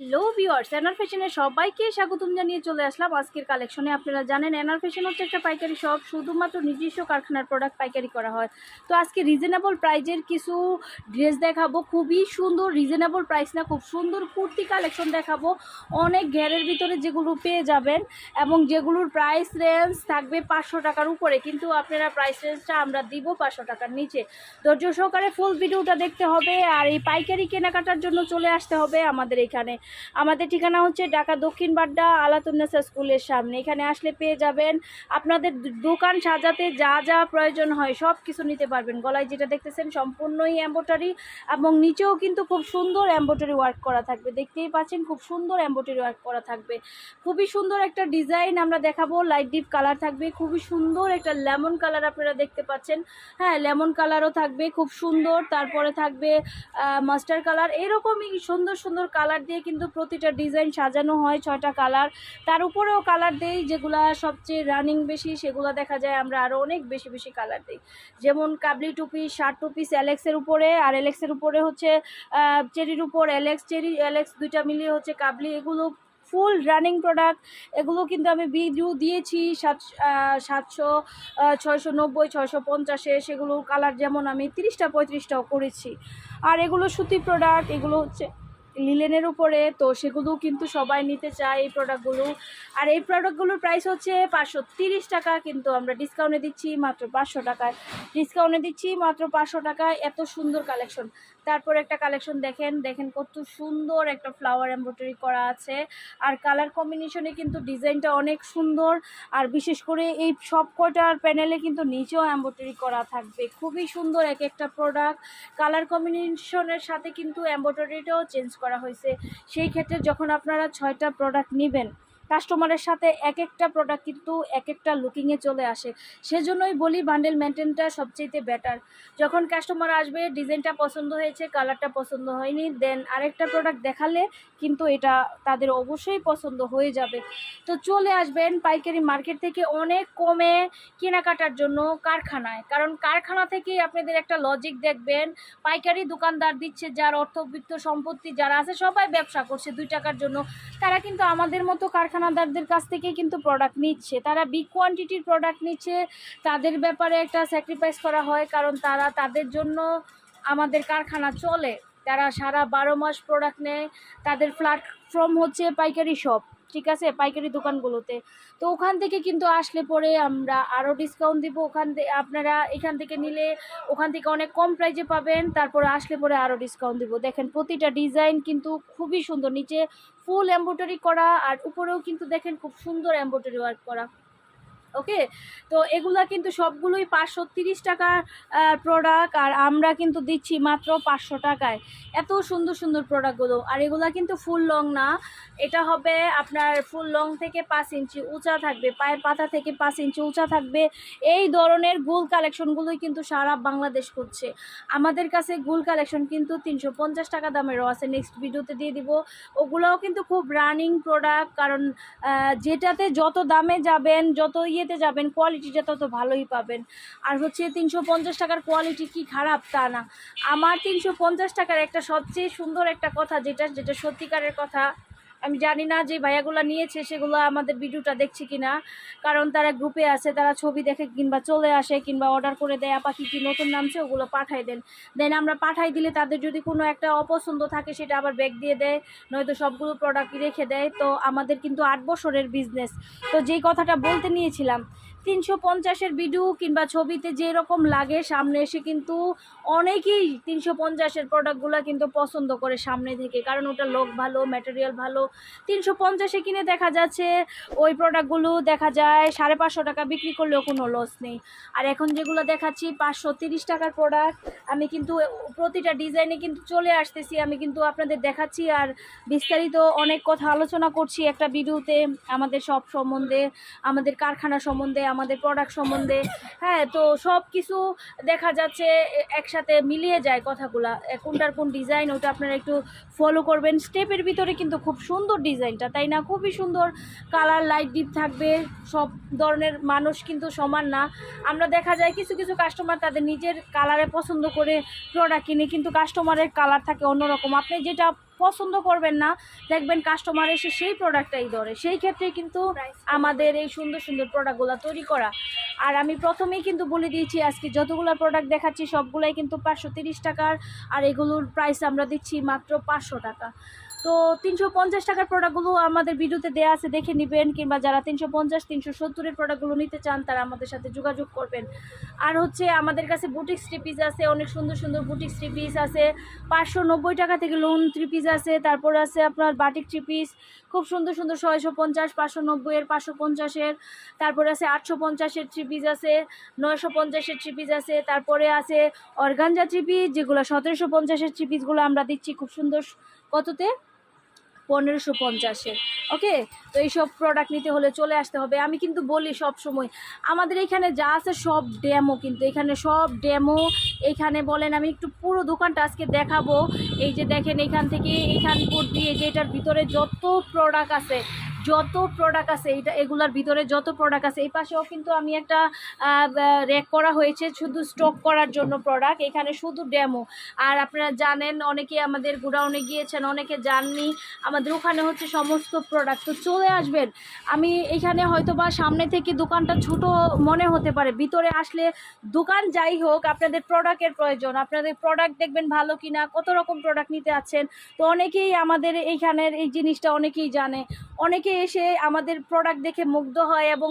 Hello viewers এনার ফ্যাশনে সবাইকে স্বাগতম জানিয়ে চলে আসলাম আজকের কালেকশনে আপনারা জানেন এনার ফ্যাশন হচ্ছে একটা পাইকারি শপ শুধুমাত্র নিজস্ব কারখানার প্রোডাক্ট পাইকারি করা হয়। তো আজকে রিজনেবল প্রাইজের কিছু ড্রেস দেখাবো, খুবই সুন্দর রিজনেবল প্রাইস না, খুব সুন্দর কুর্তি কালেকশন দেখাবো। অনেক ঘেরের ভিতরে যেগুলো পেয়ে যাবেন এবং যেগুলোর প্রাইস রেঞ্জ থাকবে পাঁচশো টাকার উপরে, কিন্তু আপনারা প্রাইস রেঞ্জটা আমরা দিব পাঁচশো টাকার নিচে। ধৈর্য সহকারে ফুল ভিডিওটা দেখতে হবে আর এই পাইকারি কেনাকাটার জন্য চলে আসতে হবে আমাদের এখানে। আমাদের ঠিকানা হচ্ছে ঢাকা দক্ষিণ বাড্ডা আলাতুন্নেসা স্কুলের সামনে। এখানে আসলে পেয়ে যাবেন আপনাদের দোকান সাজাতে যা যা প্রয়োজন হয় সব কিছু নিতে পারবেন। গলায় যেটা দেখতেছেন সম্পূর্ণই এম্বোটারি এবং নিচেও কিন্তু খুব সুন্দর এম্বোটারি ওয়ার্ক করা থাকবে। দেখতেই পাচ্ছেন খুব সুন্দর এম্বোটারি ওয়ার্ক করা থাকবে। খুবই সুন্দর একটা ডিজাইন আমরা দেখাবো। লাইট ডিপ কালার থাকবে। খুবই সুন্দর একটা লেমন কালার আপনারা দেখতে পাচ্ছেন। হ্যাঁ লেমন কালারও থাকবে খুব সুন্দর। তারপরে থাকবে মাস্টার কালার এরকমই সুন্দর সুন্দর কালার দিয়ে কিন্তু প্রতিটা ডিজাইন সাজানো হয় ছয়টা কালার। তার উপরেও কালার দেই, যেগুলা সবচেয়ে রানিং বেশি, সেগুলো দেখা যায় আমরা আরও অনেক বেশি বেশি কালার দিই। যেমন কাবলি টুপি, শার্ট টু অ্যালেক্সের উপরে, আর অ্যালেক্সের উপরে হচ্ছে চেরির উপর এলেক্স, চেরি অ্যালেক্স দুইটা মিলিয়ে হচ্ছে কাবলি। এগুলো ফুল রানিং প্রোডাক্ট। এগুলো কিন্তু আমি ভিডিও দিয়েছি সাত সাতশো ছয়শো নব্বই, ছয়শো পঞ্চাশে। সেগুলো কালার যেমন আমি তিরিশটা, পঁয়ত্রিশটাও করেছি। আর এগুলো সুতি প্রোডাক্ট, এগুলো হচ্ছে লিলেনের উপরে, তো সেগুলো কিন্তু সবাই নিতে চায় এই প্রোডাক্টগুলো আর এই প্রোডাক্টগুলোর প্রাইস হচ্ছে পাঁচশো তিরিশ টাকা, কিন্তু আমরা ডিসকাউন্টে দিচ্ছি মাত্র পাঁচশো টাকায়। ডিসকাউন্টে দিচ্ছি মাত্র পাঁচশো টাকায়, এত সুন্দর কালেকশন তারপর একটা কালেকশন দেখেন দেখেন কত সুন্দর একটা ফ্লাওয়ার এমব্রয়ডারি করা আছে। আর কালার কম্বিনেশনে কিন্তু ডিজাইনটা অনেক সুন্দর। আর বিশেষ করে এই সব কটার প্যানেলে কিন্তু নিচেও এমব্রয়ডারি করা থাকবে। খুবই সুন্দর এক একটা প্রোডাক্ট কালার কম্বিনেশনের সাথে কিন্তু এমব্রয়ডারিটাও চেঞ্জ করা হয়েছে। সেই ক্ষেত্রে যখন আপনারা ছয়টা প্রোডাক্ট নেবেন কাস্টমারের সাথে এক একটা প্রোডাক্ট কিন্তু এক একটা লুকিংয়ে চলে আসে। সেজন্যই বলি বান্ডেল মেনটেনটা সবচেয়ে বেটার যখন কাস্টমার আসবে ডিজাইনটা পছন্দ হয়েছে কালারটা পছন্দ হয়নি দেন আরেকটা প্রোডাক্ট দেখালে কিন্তু এটা তাদের অবশ্যই পছন্দ হয়ে যাবে। তো চলে আসবেন পাইকারি মার্কেট থেকে অনেক কমে কেনাকাটার জন্য কারখানায়। কারণ কারখানা থেকেই আপনাদের একটা লজিক দেখবেন, পাইকারি দোকানদার দিচ্ছে যার অর্থবিত্ত সম্পত্তি যারা আছে সবাই ব্যবসা করছে দুই টাকার জন্য, তারা কিন্তু আমাদের মতো কারখানাদারদের কাছ থেকে কিন্তু প্রোডাক্ট নিচ্ছে। তারা বিগ কোয়ান্টিটির প্রোডাক্ট নিচ্ছে। তাদের ব্যাপারে একটা স্যাক্রিফাইস করা হয়, কারণ তারা তাদের জন্য আমাদের কারখানা চলে। তারা সারা বারো মাস প্রোডাক্ট নেয়। তাদের প্ল্যাটফর্ম হচ্ছে পাইকারি শপ ঠিক আছে, পাইকারি দোকানগুলোতে। তো ওখান থেকে কিন্তু আসলে পরে আমরা আরও ডিসকাউন্ট দিব ওখান থেকে আপনারা এখান থেকে নিলে ওখান থেকে অনেক কম প্রাইজে পাবেন, তারপরে আসলে পরে আরও ডিসকাউন্ট দিব। দেখেন প্রতিটা ডিজাইন কিন্তু খুবই সুন্দর, নিচে ফুল এম্ব্রয়ডারি করা আর উপরেও কিন্তু দেখেন খুব সুন্দর এম্ব্রয়ডারি ওয়ার্ক করা। ওকে? তো এগুলা কিন্তু সবগুলোই পাঁচশো তিরিশ টাকার প্রোডাক্ট আর আমরা কিন্তু দিচ্ছি মাত্র পাঁচশো টাকায়। এত সুন্দর সুন্দর প্রোডাক্টগুলো আর এগুলা কিন্তু ফুল লং না। এটা হবে আপনার ফুল লং থেকে পাঁচ ইঞ্চি উঁচা থাকবে। পায়ের পাতা থেকে পাঁচ ইঞ্চি উঁচা থাকবে। এই ধরনের গুল কালেকশনগুলোই কিন্তু সারা বাংলাদেশ করছে। আমাদের কাছে গুল কালেকশন কিন্তু তিনশো পঞ্চাশ টাকা দামেরও আছে। নেক্সট ভিডিওতে দিয়ে দিব। ওগুলোও কিন্তু খুব রানিং প্রোডাক্ট কারণ যেটাতে যত দামে যাবেন, যত ইয়েতে যাবেন কোয়ালিটিটা তত ভালোই পাবেন। আর হচ্ছে তিনশো পঞ্চাশ টাকার কোয়ালিটি কি খারাপ তা না। আমার তিনশো পঞ্চাশ টাকার একটা সবচেয়ে সুন্দর একটা কথা যেটা যেটা সত্যিকারের কথা আমি জানি না যে ভাইয়াগুলো নিয়েছে, সেগুলো আমাদের ভিডিওটা দেখছে কিনা। কারণ তারা গ্রুপে আছে, তারা ছবি দেখে কিংবা চলে আসে কিংবা অর্ডার করে দেয়, আপা, কী কী নতুন নামছে, ওগুলো পাঠাই দেন। দেন আমরা পাঠাই দিলে তাদের যদি কোনো একটা অপছন্দ থাকে, সেটা আবার ব্যাগ দিয়ে দেয়, নয়তো সবগুলো প্রোডাক্ট রেখে দেয়। তো আমাদের কিন্তু আট বছরের বিজনেস তো যেই কথাটা বলতে নিয়েছিলাম তিনশো পঞ্চাশের ভিডিও কিংবা ছবিতে যে রকম লাগে সামনে এসে কিন্তু অনেকেই তিনশো পঞ্চাশের প্রোডাক্টগুলো কিন্তু পছন্দ করে সামনে থেকে। কারণ ওটা লোক ভালো ম্যাটেরিয়াল ভালো। তিনশো পঞ্চাশে কিনে দেখা যাচ্ছে, ওই প্রোডাক্টগুলো দেখা যায় সাড়ে পাঁচশো টাকা বিক্রি করলেও কোনো লস নেই। আর এখন যেগুলো দেখাচ্ছি, পাঁচশো তিরিশ টাকার প্রোডাক্ট আমি কিন্তু প্রতিটা ডিজাইনে কিন্তু চলে আসতেছি, আমি কিন্তু আপনাদের দেখাচ্ছি। আর বিস্তারিত অনেক কথা আলোচনা করছি একটা ভিডিওতে আমাদের সব সম্বন্ধে, আমাদের কারখানা সম্বন্ধে আমাদের প্রোডাক্ট সম্বন্ধে। হ্যাঁ তো সব কিছু দেখা যাচ্ছে একসাথে মিলিয়ে যায় কথাগুলা। কোনটার কোন ডিজাইন ওটা আপনারা একটু ফলো করবেন। স্টেপের ভিতরে কিন্তু খুব সুন্দর ডিজাইনটা তাই না? খুবই সুন্দর কালার লাইট ডিপ থাকবে। সব ধরনের মানুষ কিন্তু সমান না। আমরা দেখা যায় কিছু কিছু কাস্টমার তাদের নিজের কালারে পছন্দ করে প্রোডাক্ট কিনে, কিন্তু কাস্টমারের কালার থাকে অন্যরকম। আপনি যেটা পছন্দ করবেন না দেখবেন কাস্টমার এসে সেই প্রোডাক্টটাই ধরে। সেই ক্ষেত্রে কিন্তু আমাদের এই সুন্দর সুন্দর প্রোডাক্টগুলো তৈরি করা। আর আমি প্রথমেই কিন্তু বলে দিয়েছি আজকে যতগুলো প্রোডাক্ট দেখাচ্ছি সবগুলাই কিন্তু পাঁচশো তিরিশ টাকার আর এগুলোর প্রাইস আমরা দিচ্ছি মাত্র পাঁচশো টাকা। তো তিনশো পঞ্চাশ টাকার প্রোডাক্টগুলো আমাদের ভিডিওতে দেওয়া আছে, দেখে নেবেন। কিংবা যারা তিনশো পঞ্চাশ, তিনশো সত্তরের প্রোডাক্টগুলো নিতে চান, তারা আমাদের সাথে যোগাযোগ করবেন। আর হচ্ছে আমাদের কাছে বুটিক থ্রি পিস আছে, অনেক সুন্দর সুন্দর বুটিক থ্রি পিস আছে। পাঁচশো নব্বই টাকা থেকে লোন থ্রি পিস আছে। তারপর আছে আপনার বাটিক থ্রি পিস খুব সুন্দর সুন্দর ছয়শো পঞ্চাশ, পাঁচশো নব্বইয়ের, পাঁচশো পঞ্চাশের। তারপরে আছে আটশো পঞ্চাশের থ্রি পিস আছে, নয়শো পঞ্চাশের থ্রি পিস আছে। তারপরে আছে অর্গানজা থ্রি পিস যেগুলো সতেরোশো পঞ্চাশের থ্রি পিসগুলো আমরা দিচ্ছি, খুব সুন্দর কততে? পনেরোশো পঞ্চাশে। ওকে? তো এইসব প্রোডাক্ট নিতে হলে চলে আসতে হবে। আমি কিন্তু বলি সব সময় আমাদের এখানে যা আছে সব ডেমো কিন্তু। এখানে সব ডেমো এখানে বলেন আমি একটু পুরো দোকানটা আজকে দেখাবো। এই যে দেখেন এখান থেকে এখান দিয়ে যে এটার ভিতরে যত প্রোডাক্ট আছে যত প্রোডাক্ট আছে, এইটা, এগুলার ভিতরে যত প্রোডাক্ট আছে, এই পাশেও কিন্তু আমি একটা র্যাক করা হয়েছে শুধু স্টক করার জন্য প্রোডাক্ট এখানে শুধু ডেমো আর আপনারা জানেন, অনেকে আমাদের গোডাউনে গিয়েছেন, অনেকে জাননি, আমাদের ওখানে হচ্ছে সমস্ত প্রোডাক্ট তো চলে আসবেন। আমি এখানে হয়তো বা সামনে থেকে দোকানটা ছোট মনে হতে পারে, ভিতরে আসলে দোকান যাই হোক, আপনাদের প্রোডাক্টের প্রয়োজন। আপনাদের প্রোডাক্ট দেখবেন ভালো কিনা, কত রকম প্রোডাক্ট নিতে আছেন। তো অনেকেই আমাদের এইখানের এই জিনিসটা অনেকেই জানে। অনেকে এসে আমাদের প্রোডাক্ট দেখে মুগ্ধ হয় এবং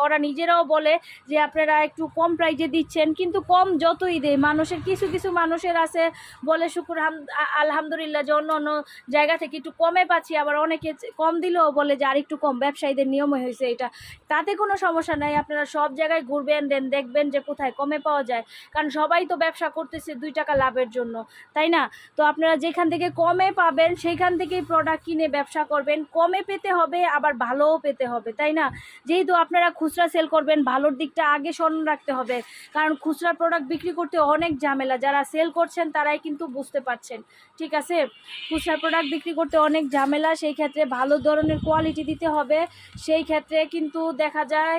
ওরা নিজেরাও বলে যে আপনারা একটু কম প্রাইজে দিচ্ছেন, কিন্তু কম যতই দেয়, মানুষের কিছু কিছু মানুষের আছে বলে শুকুর হাম- আলহামদুলিল্লাহ যে অন্য অন্য জায়গা থেকে একটু কমে পাচ্ছি, আবার অনেকে কম দিলেও বলে যে আর একটু কম, ব্যবসায়ীদের নিয়ম হয়েছে এটা। তাতে কোনো সমস্যা নাই, আপনারা সব জায়গায় ঘুরবেন, দেন দেখবেন যে কোথায় কমে পাওয়া যায়। কারণ সবাই তো ব্যবসা করতেছে দুই টাকা লাভের জন্য, তাই না? তো আপনারা যেখান থেকে কমে পাবেন সেইখান থেকেই প্রোডাক্ট কিনে ব্যবসা করবেন, কমে পেতে হবে। আবার ভালোও পেতে হবে, তাই না? যেহেতু আপনারা খুচরা সেল করবেন, ভালোর দিকটা আগে স্মরণ রাখতে হবে। কারণ খুচরা প্রোডাক্ট বিক্রি করতে অনেক ঝামেলা, যারা সেল করছেন তারাই কিন্তু বুঝতে পারছেন, ঠিক আছে? খুচরা প্রোডাক্ট বিক্রি করতে অনেক ঝামেলা, সেই ক্ষেত্রে ভালো ধরনের কোয়ালিটি দিতে হবে, সেই ক্ষেত্রে কিন্তু দেখা যায়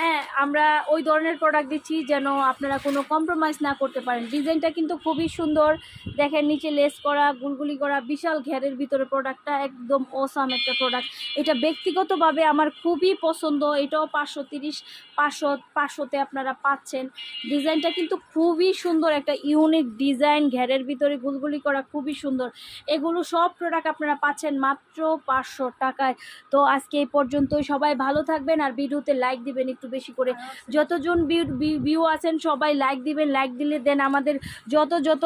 হ্যাঁ আমরা ওই ধরনের প্রোডাক্ট দিচ্ছি যেন আপনারা কোনো কম্প্রোমাইজ না করতে পারেন। ডিজাইনটা কিন্তু খুবই সুন্দর। দেখেন নিচে লেস করা, গুলগুলি করা, বিশাল ঘেরের ভিতরে প্রোডাক্টটা একদম ওসাম একটা প্রোডাক্ট এটা ব্যক্তিগতভাবে আমার খুবই পছন্দ। এটাও পাঁচশো তিরিশ, পাঁচশো, পাঁচশোতে আপনারা পাচ্ছেন। ডিজাইনটা কিন্তু খুবই সুন্দর। একটা ইউনিক ডিজাইন ঘেরের ভিতরে গুলগুলি করা খুবই সুন্দর। এগুলো সব প্রোডাক্ট আপনারা পাচ্ছেন মাত্র পাঁচশো টাকায়। তো আজকে এই পর্যন্তই। সবাই ভালো থাকবেন আর ভিডিওতে লাইক দিবেন একটু বেশি করে। যতজন ভিউ আছেন, সবাই লাইক দিবেন লাইক দিলে দেন আমাদের যত যত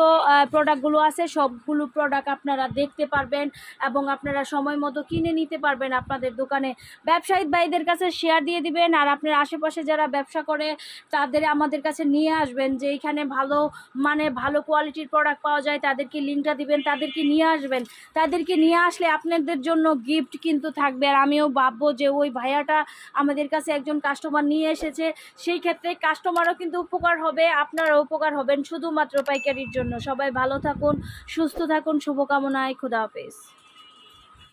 প্রোডাক্টগুলো আছে, সবগুলো প্রোডাক্ট আপনারা দেখতে পারবেন এবং আপনারা সময় মতো কিনে নিতে পারবেন আপনাদের দোকানে। ব্যবসায়ী ভাইদের কাছে শেয়ার দিয়ে দিবেন আর আপনার আশেপাশে যারা ব্যবসা করে, তাদের আমাদের কাছে নিয়ে আসবেন যে এখানে ভালো মানে ভালো কোয়ালিটির প্রোডাক্ট পাওয়া যায়, তাদেরকে লিঙ্কটা দিবেন, তাদেরকে নিয়ে আসবেন। তাদেরকে নিয়ে আসলে আপনাদের জন্য গিফট কিন্তু থাকবে। আর আমিও ভাববো যে ওই ভাইয়াটা আমাদের কাছে একজন কাস্টমার নিয়ে এসেছে, সেই ক্ষেত্রে কাস্টমারও কিন্তু উপকার হবে আপনারা উপকার হবেন শুধুমাত্র পাইকারির জন্য। সবাই ভালো থাকুন, সুস্থ থাকুন, শুভকামনায়, খুদা হাফেজ।